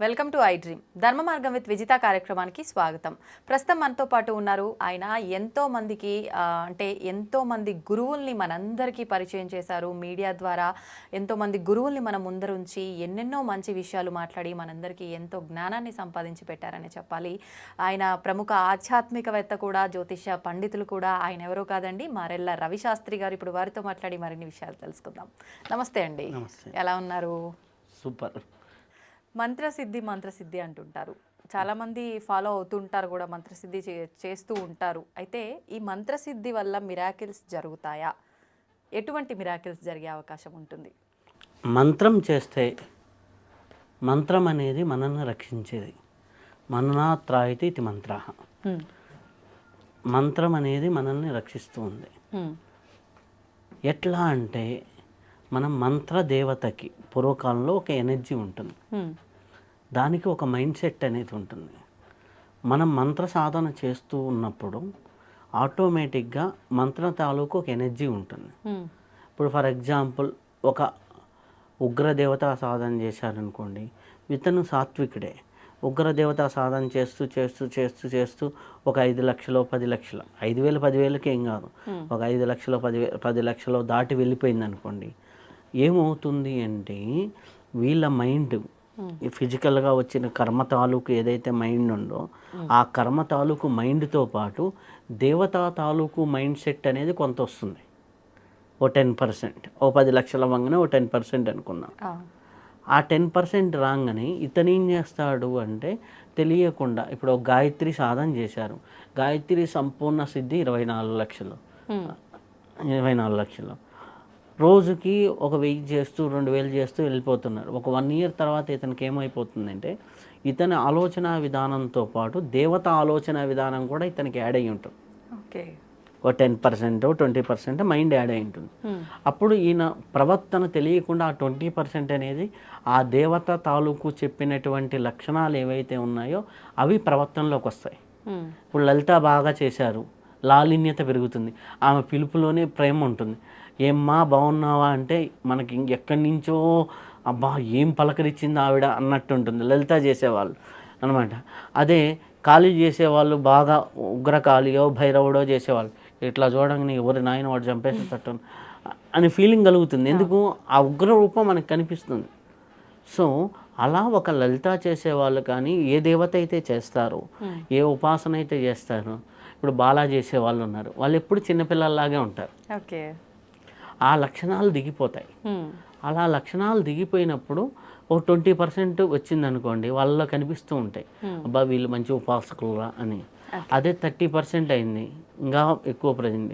Welcome to I dream. ధర్మ మార్గం with Vijitha కార్యక్రమానికి స్వాగతం. ప్రస్తుతం మనతో పాటు ఉన్నారు ఆయన. ఎంతో మందికి అంటే ఎంతో మంది గురువుల్ని మనందరికీ పరిచయం చేశారు. మీడియా ద్వారా ఎంతో మంది గురువుల్ని మన ముందరుంచి ఎన్నెన్నో మంచి విషయాలు మాట్లాడి మనందరికీ ఎంతో జ్ఞానాన్ని సంపాదించి పెట్టారని చెప్పాలి. ఆయన ప్రముఖ ఆధ్యాత్మికవేత్త కూడా జ్యోతిష పండితులు కూడా. ఆయన ఎవరో కాదండి మారెల్ల రవిశాస్త్రి గారు ఇప్పుడు వారితో మాట్లాడి మరిన్ని విషయాలు తెలుసుకుందాం. నమస్తే అండి. ఎలా ఉన్నారు? సూపర్. మంత్రసిద్ధి మంత్రసిద్ధి అంటుంటారు. చాలామంది ఫాలో అవుతుంటారు కూడా మంత్రసిద్ధి చే చేస్తూ ఉంటారు. అయితే ఈ మంత్రసిద్ధి వల్ల మిరాకిల్స్ జరుగుతాయా? ఎటువంటి మిరాకిల్స్ జరిగే అవకాశం ఉంటుంది? మంత్రం చేస్తే మంత్రం అనేది మనల్ని రక్షించేది. మననాత్రాయితి ఇది మంత్ర. మంత్రం అనేది మనల్ని రక్షిస్తూ ఉంది. ఎట్లా అంటే మనం మంత్ర దేవతకి పూర్వకాలంలో ఒక ఎనర్జీ ఉంటుంది. దానికి ఒక మైండ్ సెట్ అనేది ఉంటుంది. మనం మంత్ర సాధన చేస్తూ ఉన్నప్పుడు ఆటోమేటిక్గా మంత్ర తాలూకు ఒక ఎనర్జీ ఉంటుంది. ఇప్పుడు ఫర్ ఎగ్జాంపుల్ ఒక ఉగ్రదేవత సాధన చేశారనుకోండి ఇతను సాత్వికుడే. ఉగ్రదేవత సాధన చేస్తూ చేస్తూ చేస్తూ చేస్తూ ఒక ఐదు లక్షలు పది లక్షలు ఐదు వేలు పదివేలకి ఏం కాదు. ఒక ఐదు లక్షలు పది పది లక్షలు దాటి వెళ్ళిపోయింది అనుకోండి ఏమవుతుంది అంటే వీళ్ళ మైండ్ ఫిజికల్గా వచ్చిన కర్మ తాలూకు ఏదైతే మైండ్ ఉందో ఆ కర్మ తాలూకు మైండ్తో పాటు దేవతా తాలూకు మైండ్ సెట్ అనేది కొంత వస్తుంది. ఓ టెన్ పర్సెంట్ ఓ పది లక్షల వంగనే ఓ టెన్ పర్సెంట్ అనుకున్నాం. ఆ. టెన్ పర్సెంట్ రాగానే ఇతను ఏం చేస్తాడు అంటే తెలియకుండా ఇప్పుడు గాయత్రి సాధన చేశారు. గాయత్రి సంపూర్ణ సిద్ధి ఇరవై నాలుగు లక్షలు. ఇరవై నాలుగు లక్షలు. రోజుకి ఒక వెయ్యి చేస్తూ రెండు వేలు చేస్తూ వెళ్ళిపోతున్నారు. ఒక వన్ ఇయర్ తర్వాత ఇతనికి ఏమైపోతుందంటే ఇతని ఆలోచన విధానంతో పాటు దేవత ఆలోచన విధానం కూడా ఇతనికి యాడ్ అయ్యి ఉంటుంది. ఓకే. ఓ ten percent twenty percent mind add అయి ఉంటుంది. అప్పుడు ఈయన ప్రవర్తన తెలియకుండా ఆ ట్వంటీ పర్సెంట్ అనేది ఆ దేవత తాలూకు చెప్పినటువంటి లక్షణాలు ఏవైతే ఉన్నాయో అవి ప్రవర్తనలోకి వస్తాయి. ఇప్పుడు లలిత బాగా చేశారు. లాలిన్యత పెరుగుతుంది. ఆమె పిలుపులోనే ప్రేమ ఉంటుంది. ఏమ్మా బాగున్నావా అంటే మనకి ఎక్కడి నుంచో అబ్బా ఏం పలకరించింది ఆవిడ అన్నట్టు ఉంటుంది లలిత చేసేవాళ్ళు అనమాట అదే ఖాళీ చేసేవాళ్ళు బాగా ఉగ్రకాళియో భైరవుడో చేసేవాళ్ళు. ఇట్లా చూడంగానే ఎవరి నాయన వాడు చంపేసేటట్టు అని ఫీలింగ్ కలుగుతుంది. ఎందుకు? ఆ ఉగ్ర రూపం మనకు కనిపిస్తుంది. సో అలా ఒక లలిత చేసేవాళ్ళు కానీ ఏ దేవత అయితే చేస్తారో ఏ ఉపాసన అయితే చేస్తారో ఇప్పుడు బాలా చేసే వాళ్ళు ఉన్నారు. వాళ్ళు ఎప్పుడు చిన్నపిల్లల్లాగే ఉంటారు. ఓకే. ఆ లక్షణాలు దిగిపోతాయి. అలా లక్షణాలు దిగిపోయినప్పుడు ఓ ట్వంటీ పర్సెంట్ వచ్చిందనుకోండి వాళ్ళలో కనిపిస్తూ ఉంటాయి. అబ్బా వీళ్ళు మంచి ఉపాసకులురా అని. అదే థర్టీ పర్సెంట్ అయింది ఇంకా ఎక్కువ ప్రజెంట్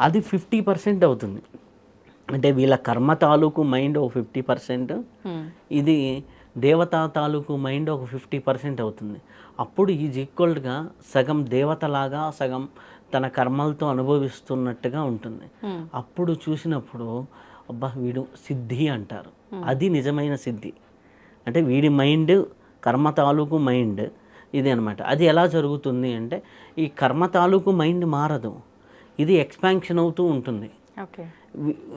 అది ఫిఫ్టీ పర్సెంట్ అవుతుంది. అంటే వీళ్ళ కర్మ తాలూకు మైండ్ ఒక ఫిఫ్టీ పర్సెంట్. ఇది దేవతా తాలూకు మైండ్ ఒక ఫిఫ్టీ పర్సెంట్ అవుతుంది. అప్పుడు ఈజ్ ఈక్వల్గా సగం దేవతలాగా సగం తన కర్మలతో అనుభవిస్తున్నట్టుగా ఉంటుంది. అప్పుడు చూసినప్పుడు అబ్బా వీడు సిద్ధి అంటారు. అది నిజమైన సిద్ధి. అంటే వీడి మైండ్ కర్మ తాలూకు మైండ్ ఇది అనమాట అది ఎలా జరుగుతుంది అంటే ఈ కర్మ తాలూకు మైండ్ మారదు. ఇది ఎక్స్పాన్షన్ అవుతూ ఉంటుంది.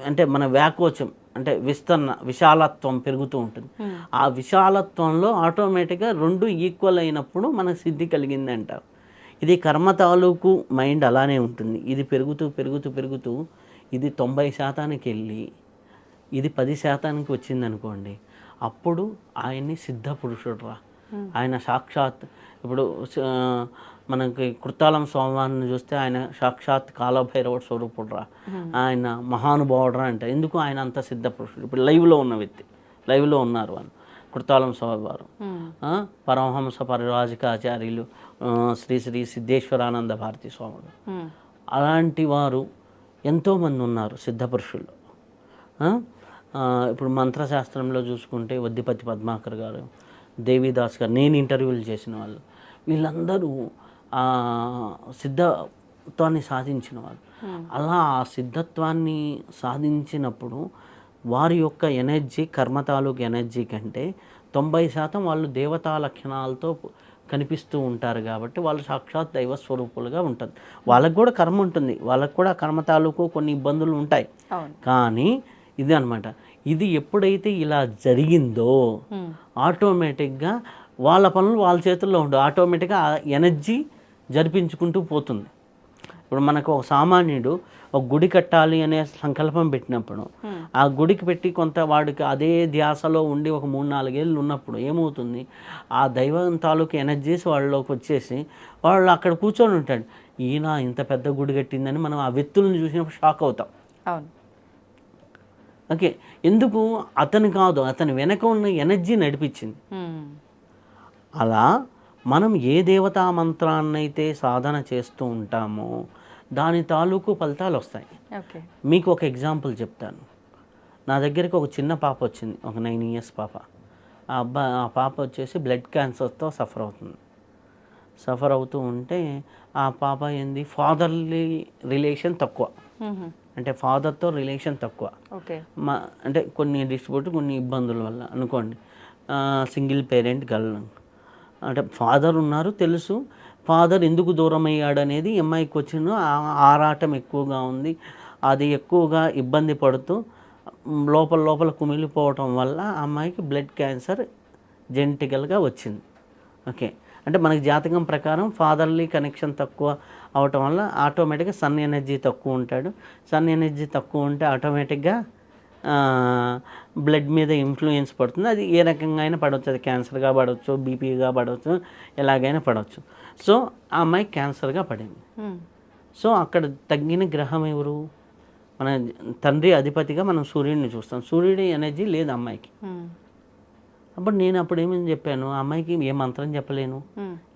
అంటే మన వ్యాకోచం అంటే విస్తరణ విశాలత్వం పెరుగుతూ ఉంటుంది. ఆ విశాలత్వంలో ఆటోమేటిక్గా రెండు ఈక్వల్ అయినప్పుడు మనకు సిద్ధి కలిగింది అంటారు ఇది కర్మ తాలూకు మైండ్ అలానే ఉంటుంది. ఇది పెరుగుతూ పెరుగుతూ పెరుగుతూ ఇది తొంభై శాతానికి వెళ్ళి ఇది పది శాతానికి వచ్చింది అనుకోండి అప్పుడు ఆయన్ని సిద్ధ పురుషుడు రా ఆయన సాక్షాత్ ఇప్పుడు మనకి కృతాలం స్వామివారిని చూస్తే ఆయన సాక్షాత్ కాలభైరవుడు స్వరూపుడు రా ఆయన మహానుభావుడు రా అంటే. ఎందుకు ఆయన అంత సిద్ధ పురుషుడు? ఇప్పుడు లైవ్లో ఉన్న వ్యక్తి లైవ్లో ఉన్నారు వాళ్ళు. కృతాలం స్వామివారు ఆ, పరమహంస పరిరాజకాచార్యులు శ్రీ శ్రీ సిద్ధేశ్వరానంద భారతి స్వాములు. అలాంటి వారు ఎంతోమంది ఉన్నారు సిద్ధపురుషులు ఆ? ఆ, ఇప్పుడు మంత్రశాస్త్రంలో చూసుకుంటే వద్దిపతి పద్మాకర్ గారు దేవిదాస్ గారు నేను ఇంటర్వ్యూలు చేసిన వాళ్ళు వీళ్ళందరూ ఆ సిద్ధత్వాన్ని సాధించిన వాళ్ళు. అలా ఆ సిద్ధత్వాన్ని సాధించినప్పుడు వారి యొక్క ఎనర్జీ కర్మ తాలూకు ఎనర్జీ కంటే తొంభై శాతం వాళ్ళు దేవతా లక్షణాలతో కనిపిస్తూ ఉంటారు కాబట్టి వాళ్ళు సాక్షాత్ దైవ స్వరూపులుగా ఉంటుంది. వాళ్ళకు కూడా కర్మ ఉంటుంది. వాళ్ళకు కూడా కర్మ తాలూకు కొన్ని ఇబ్బందులు ఉంటాయి. కానీ ఇది అన్నమాట. ఇది ఎప్పుడైతే ఇలా జరిగిందో ఆటోమేటిక్గా వాళ్ళ పనులు వాళ్ళ చేతుల్లో ఉండవు ఆటోమేటిక్గా ఎనర్జీ జరిపించుకుంటూ పోతుంది. ఇప్పుడు మనకు ఒక సామాన్యుడు ఒక గుడి కట్టాలి అనే సంకల్పం పెట్టినప్పుడు ఆ గుడికి పెట్టి కొంత వాడికి అదే ధ్యాసలో ఉండి ఒక మూడు నాలుగేళ్ళు ఉన్నప్పుడు ఏమవుతుంది? ఆ దైవం తాలూకు ఎనర్జీస్ వాళ్ళలోకి వచ్చేసి వాళ్ళు అక్కడ కూర్చొని ఉంటాడు. ఈయన ఇంత పెద్ద గుడి కట్టిందని మనం ఆ వ్యక్తులను చూసినప్పుడు షాక్ అవుతాం. అవును. ఓకే. ఎందుకు? అతను కాదు. అతని వెనక ఉన్న ఎనర్జీ నడిపించింది. మ్మ్. అలా మనం ఏ దేవతా మంత్రాన్నైతే సాధన చేస్తూ ఉంటామో దాని తాలూకు ఫలితాలు వస్తాయి. మీకు ఒక ఎగ్జాంపుల్ చెప్తాను. నా దగ్గరికి ఒక చిన్న పాప వచ్చింది ఒక నైన్ ఇయర్స్ పాప. ఆ అబ్బాయి ఆ పాప వచ్చేసి బ్లడ్ క్యాన్సర్తో సఫర్ అవుతుంది. సఫర్ అవుతూ ఉంటే ఆ పాప ఏంది ఫాదర్లీ రిలేషన్ తక్కువ. అంటే ఫాదర్తో రిలేషన్ తక్కువ. ఓకే. మా అంటే కొన్ని డిస్ట్రిబ్యూట్ కొన్ని ఇబ్బందుల వల్ల. అనుకోండి సింగిల్ పేరెంట్ గర్ల్. అంటే ఫాదర్ ఉన్నారు తెలుసు. ఫాదర్ ఎందుకు దూరం అయ్యాడనేది అమ్మాయికి వచ్చిన ఆ- ఆరాటం ఎక్కువగా ఉంది. అది ఎక్కువగా ఇబ్బంది పడుతూ లోపల లోపల కుమిలిపోవటం వల్ల అమ్మాయికి బ్లడ్ క్యాన్సర్ జెనటికల్గా వచ్చింది. ఓకే. అంటే మనకి జాతకం ప్రకారం ఫాదర్లీ కనెక్షన్ తక్కువ అవటం వల్ల ఆటోమేటిక్గా సన్ ఎనర్జీ తక్కువ ఉంటాడు. సన్ ఎనర్జీ తక్కువ ఉంటే ఆటోమేటిక్గా బ్లడ్ మీద ఇన్ఫ్లుయెన్స్ పడుతుంది. అది ఏ రకంగా అయినా పడవచ్చు. అది క్యాన్సర్గా పడవచ్చు బీపీగా పడవచ్చు ఎలాగైనా పడవచ్చు. సో ఆ అమ్మాయి క్యాన్సర్గా పడింది. సో అక్కడ తగ్గిన గ్రహం ఎవరు మన తండ్రి అధిపతిగా మనం సూర్యుడిని చూస్తాం సూర్యుడి ఎనర్జీ లేదు అమ్మాయికి మ్మ్. అప్పుడు నేను అప్పుడు ఏమని చెప్పాను ఆ అమ్మాయికి ఏ మంత్రం చెప్పలేను.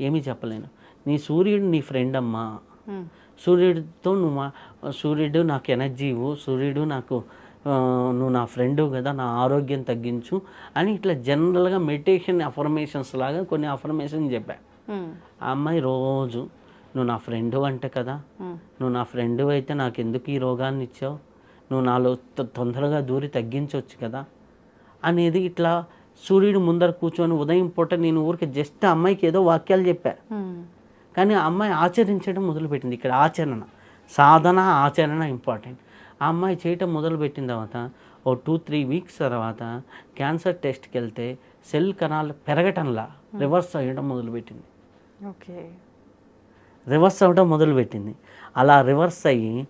ఏమీ చెప్పలేను నీ సూర్యుడు నీ ఫ్రెండ్ అమ్మా మ్మ్. సూర్యుడితో నువ్వు సూర్యుడు నాకు ఎనర్జీ ఇవ్వు సూర్యుడు నాకు నువ్వు నా ఫ్రెండు కదా నా ఆరోగ్యం తగ్గించు అని ఇట్లా జనరల్గా మెడిటేషన్ అఫర్మేషన్స్ లాగా కొన్ని అఫర్మేషన్ చెప్పా మ్మ్. ఆ అమ్మాయి రోజు నువ్వు నా ఫ్రెండు అంట కదా నువ్వు నా ఫ్రెండు అయితే నాకు ఎందుకు ఈ రోగాన్ని ఇచ్చావు? నువ్వు నాలో తొ- తొందరగా దూరి తగ్గించవచ్చు కదా? అనేది ఇట్లా సూర్యుడు ముందర కూర్చొని ఉదయం పూట నేను ఊరికి జస్ట్ అమ్మాయికి ఏదో వాక్యాలు చెప్పా. కానీ ఆ అమ్మాయి ఆచరించడం మొదలుపెట్టింది. ఇక్కడ ఆచరణ సాధన ఆచరణ ఇంపార్టెంట్. ఆ అమ్మాయి చేయటం మొదలుపెట్టిన తర్వాత ఓ టూ త్రీ వీక్స్ తర్వాత క్యాన్సర్ టెస్ట్కి వెళ్తే సెల్ కణాలు పెరగటంలా రివర్స్ అయ్యడం మొదలుపెట్టింది. ఓకే. రివర్స్ అవ్వడం మొదలుపెట్టింది. అలా రివర్స్ అయ్యి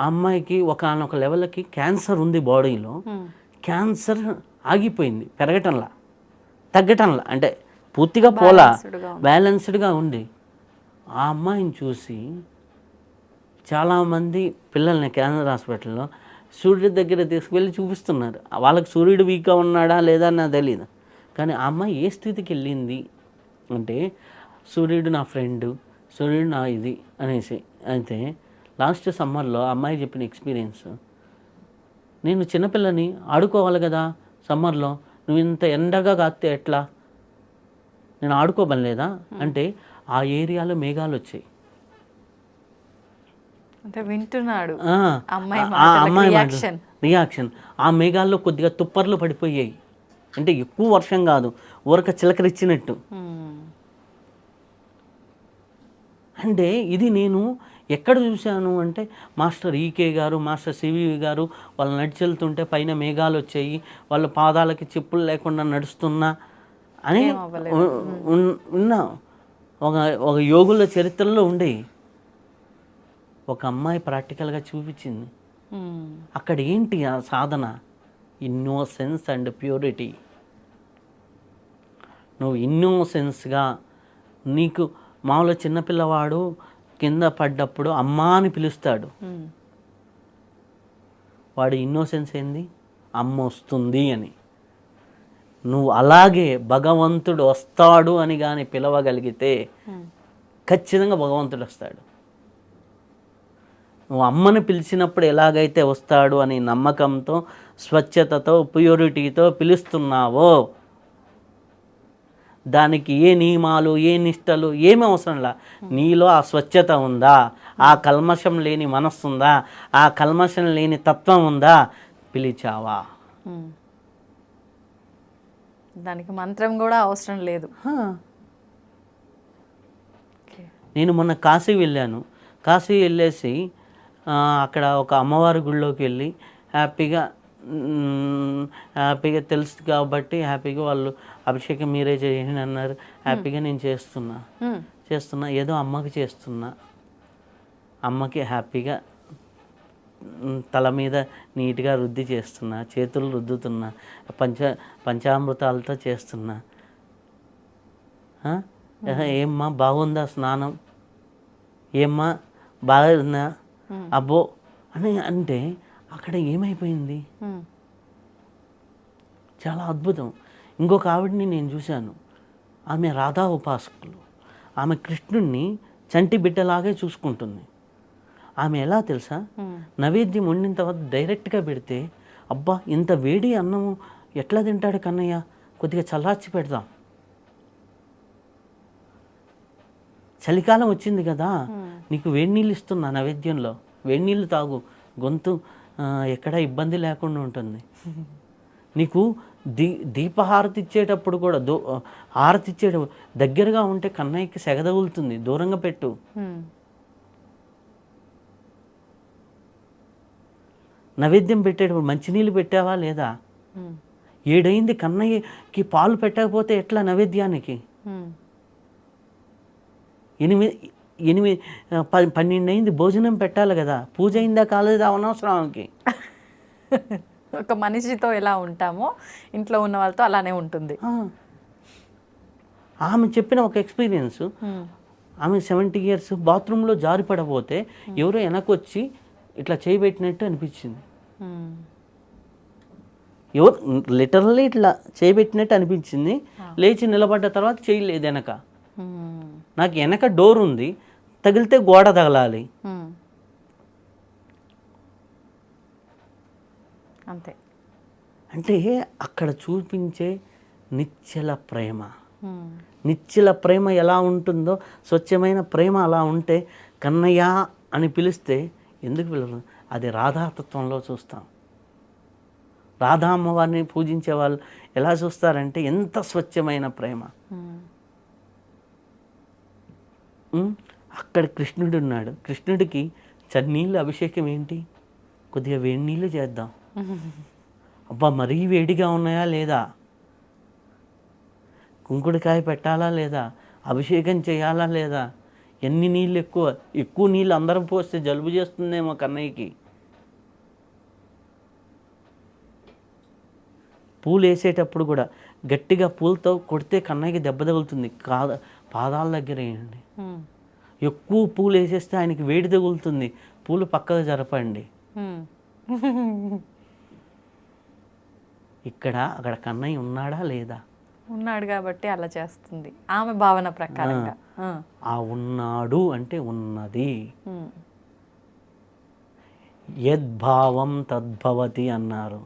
అమ్మాయికి ఒకనొక లెవెల్కి క్యాన్సర్ ఉంది బాడీలో. క్యాన్సర్ ఆగిపోయింది పెరగటంలా తగ్గటంలా అంటే పూర్తిగా పోలా బ్యాలెన్స్డ్గా ఉంది. ఆ అమ్మాయిని చూసి చాలామంది పిల్లల్ని క్యాన్సర్ హాస్పిటల్లో సూర్యుడి దగ్గర తీసుకువెళ్ళి చూపిస్తున్నారు. వాళ్ళకి సూర్యుడు వీక్గా ఉన్నాడా లేదా అని నాకు తెలియదు కానీ ఆ అమ్మాయి ఏ స్థితికి వెళ్ళింది? అంటే సూర్యుడు నా ఫ్రెండ్ సూర్యుడు నా ఇది అనేసి. అయితే లాస్ట్ సమ్మర్లో అమ్మాయి చెప్పిన ఎక్స్పీరియన్స్ నేను చిన్నపిల్లని ఆడుకోవాలి కదా సమ్మర్లో నువ్వు ఇంత ఎండగా కాస్తే ఎట్లా? నేను ఆడుకోబనలేదా అంటే ఆ ఏరియాలో మేఘాలు వచ్చాయి. అంటే వింటున్నాడు. అమ్మాయి reaction. రియాక్షన్. ఆ మేఘాల్లో కొద్దిగా తుప్పర్లు పడిపోయాయి. అంటే ఎక్కువ వర్షం కాదు ఊరక చిలకరిచ్చినట్టు. అంటే ఇది నేను ఎక్కడ చూశాను అంటే మాస్టర్ ఈకే గారు మాస్టర్ సివి గారు వాళ్ళు నడిచి వెళ్తుంటే పైన మేఘాలు వచ్చాయి వాళ్ళ పాదాలకి చెప్పులు లేకుండా నడుస్తున్నా అని ఉన్నా. ఒక ఒక యోగుల చరిత్రలో ఉండే ఒక అమ్మాయి ప్రాక్టికల్గా చూపించింది. అక్కడ ఏంటి ఆ సాధన? Innocence and purity. నువ్వు ఇన్నోసెన్స్గా నీకు మామూలు చిన్నపిల్లవాడు కింద పడ్డప్పుడు అమ్మా అని పిలుస్తాడు. వాడి ఇన్నోసెన్స్ ఏంది అమ్మ వస్తుంది అని నువ్వు అలాగే భగవంతుడు వస్తాడు అని కానీ పిలవగలిగితే. ఖచ్చితంగా భగవంతుడు వస్తాడు నువ్వు అమ్మని పిలిచినప్పుడు ఎలాగైతే వస్తాడు అని నమ్మకంతో స్వచ్ఛతతో ప్యూరిటీతో పిలుస్తున్నావో దానికి ఏ నియమాలు ఏ నిష్టలు ఏమి అవసరంలా నీలో ఆ స్వచ్ఛత ఉందా? ఆ కల్మషం లేని మనస్సు ఉందా? ఆ కల్మషం లేని తత్వం ఉందా? పిలిచావా. దానికి మంత్రం కూడా అవసరం లేదు. నేను మొన్న కాశీ వెళ్ళాను. కాశీ వెళ్ళేసి అక్కడ ఒక అమ్మవారి గుడిలోకి వెళ్ళి హ్యాపీగా హ్యాపీగా తెలుసు కాబట్టి హ్యాపీగా వాళ్ళు అభిషేకం మీరే చేయండి అన్నారు. హ్యాపీగా నేను చేస్తున్నా. చేస్తున్నా. ఏదో అమ్మకి చేస్తున్నా. అమ్మకి హ్యాపీగా తల మీద నీట్గా రుద్ది చేస్తున్నా. చేతులు రుద్దుతున్నా. పంచ పంచామృతాలతో చేస్తున్నా. ఏమ్మా బాగుందా స్నానం? ఏమ్మా బాగుందా? అబ్బో అని అంటే అక్కడ ఏమైపోయింది. చాలా అద్భుతం. ఇంకొక ఆవిడని నేను చూశాను. ఆమె రాధా ఉపాసకులు. ఆమె కృష్ణుణ్ణి చంటి బిడ్డలాగే చూసుకుంటుంది. ఆమె ఎలా తెలుసా. నైవేద్యం వండిన తర్వాత డైరెక్ట్గా పెడితే అబ్బా ఇంత వేడి అన్నము ఎట్లా తింటాడు కన్నయ్య? కొద్దిగా చల్లార్చి పెడదాం. చలికాలం వచ్చింది కదా? నీకు వేడి నీళ్ళు ఇస్తున్నా నైవేద్యంలో. వేడి నీళ్ళు తాగు. గొంతు ఎక్కడ ఇబ్బంది లేకుండా ఉంటుంది నీకు దీ దీపహారతి ఇచ్చేటప్పుడు కూడా దో హారతి ఇచ్చేటప్పుడు దగ్గరగా ఉంటే కన్నయ్యకి సెగ తగులుతుంది దూరంగా పెట్టు. నైవేద్యం పెట్టేటప్పుడు మంచినీళ్ళు పెట్టావా లేదా. ఏడైంది కన్నయ్యకి పాలు పెట్టకపోతే ఎట్లా నైవేద్యానికి. ఎనిమిది ఎనిమిది పన్నెండు అయింది భోజనం పెట్టాలి కదా. పూజ అయిందా కాలేదా అనవసరం ఆమెకి ఒక మనిషితో ఎలా ఉంటామో ఇంట్లో ఉన్న వాళ్ళతో అలానే ఉంటుంది. ఆమె చెప్పిన ఒక ఎక్స్పీరియన్స్. ఆమె సెవెంటీ ఇయర్స్ బాత్రూంలో జారి పడబోతే ఎవరో వెనకొచ్చి ఇట్లా చేయబెట్టినట్టు అనిపించింది. ఎవరు లిటరల్లీ ఇట్లా చేయబెట్టినట్టు అనిపించింది. లేచి నిలబడ్డ తర్వాత చేయలేదు వెనక. నాకు వెనక డోర్ ఉంది. తగిలితే గోడ తగలాలి. అంతే. అంటే అక్కడ చూపించే నిశ్చల ప్రేమ. మ్మ్. నిశ్చల ప్రేమ ఎలా ఉంటుందో స్వచ్ఛమైన ప్రేమ అలా ఉంటే కన్నయ్య అని పిలిస్తే ఎందుకు పిలవరు? అది రాధాతత్వంలో చూస్తాం. రాధా అమ్మవారిని పూజించే వాళ్ళు ఎలా చూస్తారంటే ఎంత స్వచ్ఛమైన ప్రేమ. అక్కడ కృష్ణుడు ఉన్నాడు. కృష్ణుడికి చన్నీళ్ళు అభిషేకం ఏంటి? కొద్దిగా వేడి నీళ్ళు చేద్దాం. అబ్బా మరీ వేడిగా ఉన్నాయా లేదా? కుంకుడుకాయ పెట్టాలా లేదా? అభిషేకం చేయాలా లేదా? ఎన్ని నీళ్ళు ఎక్కువ? ఎక్కువ నీళ్ళు అందరం పోస్తే జలుబు చేస్తుందేమో కన్నయ్యకి. పూలు వేసేటప్పుడు కూడా గట్టిగా పూలతో కొడితే కన్నయ్యకి దెబ్బ తగులుతుంది. కాద పాదాల దగ్గర వేయండి. ఎక్కువ పూలు వేసేస్తే ఆయనకి వేడి తగులుతుంది. పూలు పక్కకు జరపండి. ఇక్కడ అక్కడ కన్నయ్య ఉన్నాడా లేదా? ఉన్నాడు కాబట్టి అలా చేస్తుంది. ఆమె భావన ప్రకారంగా. ఆ. ఉన్నాడు అంటే ఉన్నది. యద్భావం తద్భవతి అన్నారు.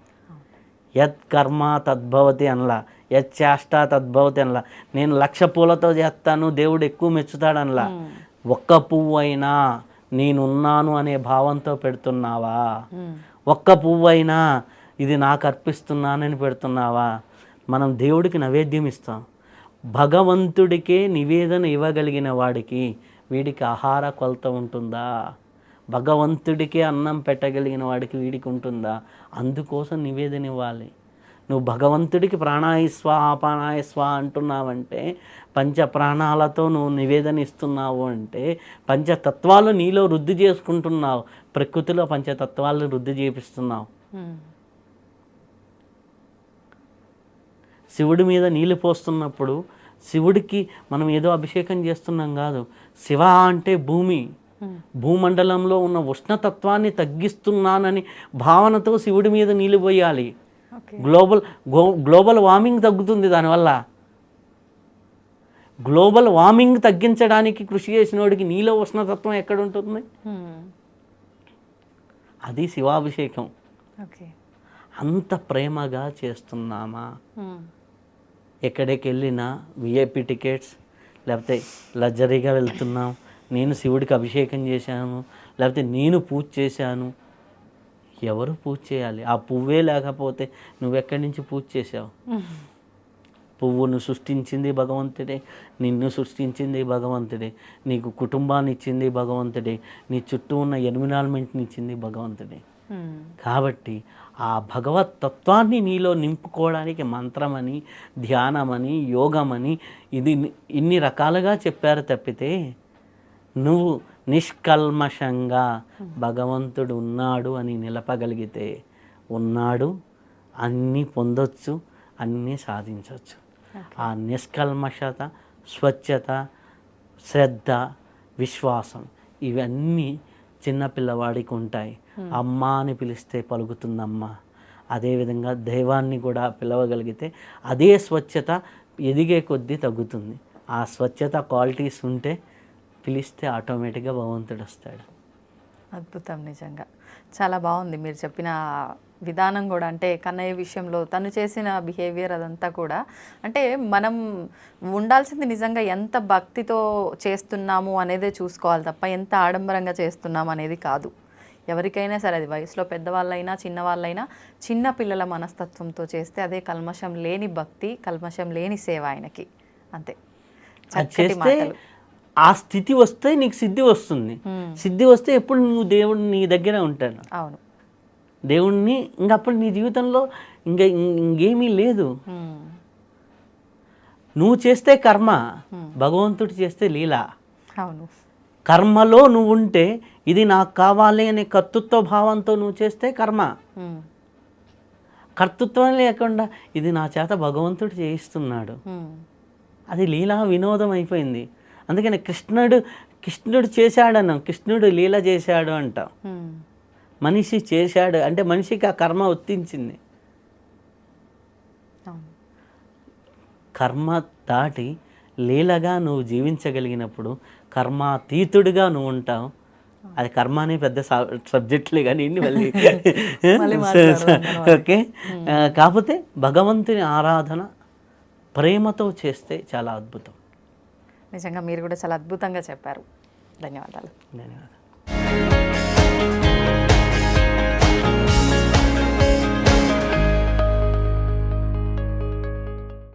యత్ కర్మ తద్భవతి అనలా. యత్ చేష్ట తద్భవతి అనలా. నేను లక్ష పూలతో చేస్తాను దేవుడు ఎక్కువ మెచ్చుతాడు అనలా ఒక్క పువ్వు అయినా నేనున్నాను అనే భావంతో పెడుతున్నావా. ఒక్క పువ్వు అయినా ఇది నాకు అర్పిస్తున్నానని పెడుతున్నావా? మనం దేవుడికి నైవేద్యం ఇస్తాం. భగవంతుడికే నివేదన ఇవ్వగలిగిన వాడికి వీడికి ఆహార కొలత ఉంటుందా? భగవంతుడికే అన్నం పెట్టగలిగిన వాడికి వీడికి ఉంటుందా? అందుకోసం నివేదన ఇవ్వాలి. నువ్వు భగవంతుడికి ప్రాణాయస్వ ఆపానాయస్వ అంటున్నావంటే పంచ ప్రాణాలతో నువ్వు నివేదన ఇస్తున్నావు అంటే పంచతత్వాలు నీలో వృద్ధి చేసుకుంటున్నావు. ప్రకృతిలో పంచతత్వాలు వృద్ధి చేపిస్తున్నావు. శివుడి మీద నీళ్ళు పోస్తున్నప్పుడు శివుడికి మనం ఏదో అభిషేకం చేస్తున్నాం కాదు. శివ అంటే భూమి. భూమండలంలో ఉన్న ఉష్ణతత్వాన్ని తగ్గిస్తున్నానని భావనతో శివుడి మీద నీళ్ళు పోయాలి. గ్లోబల్ గ్లోబల్ వార్మింగ్ తగ్గుతుంది దానివల్ల. గ్లోబల్ వార్మింగ్ తగ్గించడానికి కృషి చేసినోడికి నీలో ఉష్ణతత్వం ఎక్కడ ఉంటుంది? మ్మ్. అది శివాభిషేకం. అంత ప్రేమగా చేస్తున్నామా? మ్మ్. ఎక్కడికి వెళ్ళినా విఐపి టికెట్స్ లేకపోతే లగ్జరీగా వెళ్తున్నాం. నేను శివుడికి అభిషేకం చేశాను లేకపోతే నేను పూజ చేశాను. ఎవరు పూజ చేయాలి? ఆ పువ్వే లేకపోతే నువ్వెక్కడి నుంచి పూజ చేసావు పువ్వును సృష్టించింది భగవంతుడే నిన్ను సృష్టించింది భగవంతుడే నీకు కుటుంబాన్ని ఇచ్చింది భగవంతుడే నీ చుట్టూ ఉన్న ఎన్విరాన్మెంట్ని ఇచ్చింది భగవంతుడే. కాబట్టి ఆ భగవత్ తత్వాన్ని నీలో నింపుకోవడానికి మంత్రమని ధ్యానమని యోగమని ఇది ఇన్ని రకాలుగా చెప్పారు తప్పితే నువ్వు నిష్కల్మషంగా భగవంతుడు ఉన్నాడు అని నిలపగలిగితే ఉన్నాడు అన్నీ పొందొచ్చు అన్నీ సాధించవచ్చు ఆ నిష్కల్మషత స్వచ్ఛత శ్రద్ధ విశ్వాసం ఇవన్నీ చిన్నపిల్లవాడికి ఉంటాయి. అమ్మ అని పిలిస్తే పలుకుతుందమ్మ. అదేవిధంగా దైవాన్ని కూడా పిలవగలిగితే అదే స్వచ్ఛత ఎదిగే కొద్దీ తగ్గుతుంది. ఆ స్వచ్ఛత క్వాలిటీస్ ఉంటే పిలిస్తే ఆటోమేటిక్గా భగవంతుడు వస్తాడు. అద్భుతం నిజంగా. చాలా బాగుంది మీరు చెప్పిన విధానం కూడా. అంటే కన్నయ్య విషయంలో తను చేసిన బిహేవియర్ అదంతా కూడా. అంటే మనం ఉండాల్సింది నిజంగా ఎంత భక్తితో చేస్తున్నాము అనేదే చూసుకోవాలి తప్ప ఎంత ఆడంబరంగా చేస్తున్నాం అనేది కాదు. ఎవరికైనా సరే అది వయసులో పెద్దవాళ్ళైనా చిన్నవాళ్ళైనా చిన్న పిల్లల మనస్తత్వంతో చేస్తే అదే కల్మషం లేని భక్తి కల్మషం లేని సేవ ఆయనకి. అంతే. చేస్తే మాటలు. ఆ స్థితి వస్తే నీకు సిద్ధి వస్తుంది. సిద్ధి వస్తే ఎప్పుడు నువ్వు దేవుడు నీ దగ్గర ఉంటాడు. అవును. దేవుణ్ణి ఇంకప్పుడు నీ జీవితంలో ఇంకా ఇంకేమీ లేదు. నువ్వు చేస్తే కర్మ భగవంతుడు చేస్తే లీల. అవును. కర్మలో నువ్వు ఉంటే ఇది నాకు కావాలి అనే కర్తృత్వ భావంతో నువ్వు చేస్తే కర్మ. కర్తృత్వం లేకుండా ఇది నా చేత భగవంతుడు చేయిస్తున్నాడు. అది లీలా వినోదం అయిపోయింది. అందుకని కృష్ణుడు కృష్ణుడు చేశాడను కృష్ణుడు లీల చేశాడు అంటాం. మనిషి చేశాడు అంటే మనిషికి ఆ కర్మ వర్తించింది అవును. కర్మ దాటి లీలగా నువ్వు జీవించగలిగినప్పుడు కర్మాతీతుడిగా నువ్వు ఉంటావు. అది కర్మ అనే పెద్ద సబ్జెక్ట్లే కానీ ఇన్ని మళ్ళీ. ఓకే. కాకపోతే భగవంతుని ఆరాధన ప్రేమతో చేస్తే చాలా అద్భుతం. నిజంగా మీరు కూడా చాలా అద్భుతంగా చెప్పారు. ధన్యవాదాలు. ధన్యవాదాలు.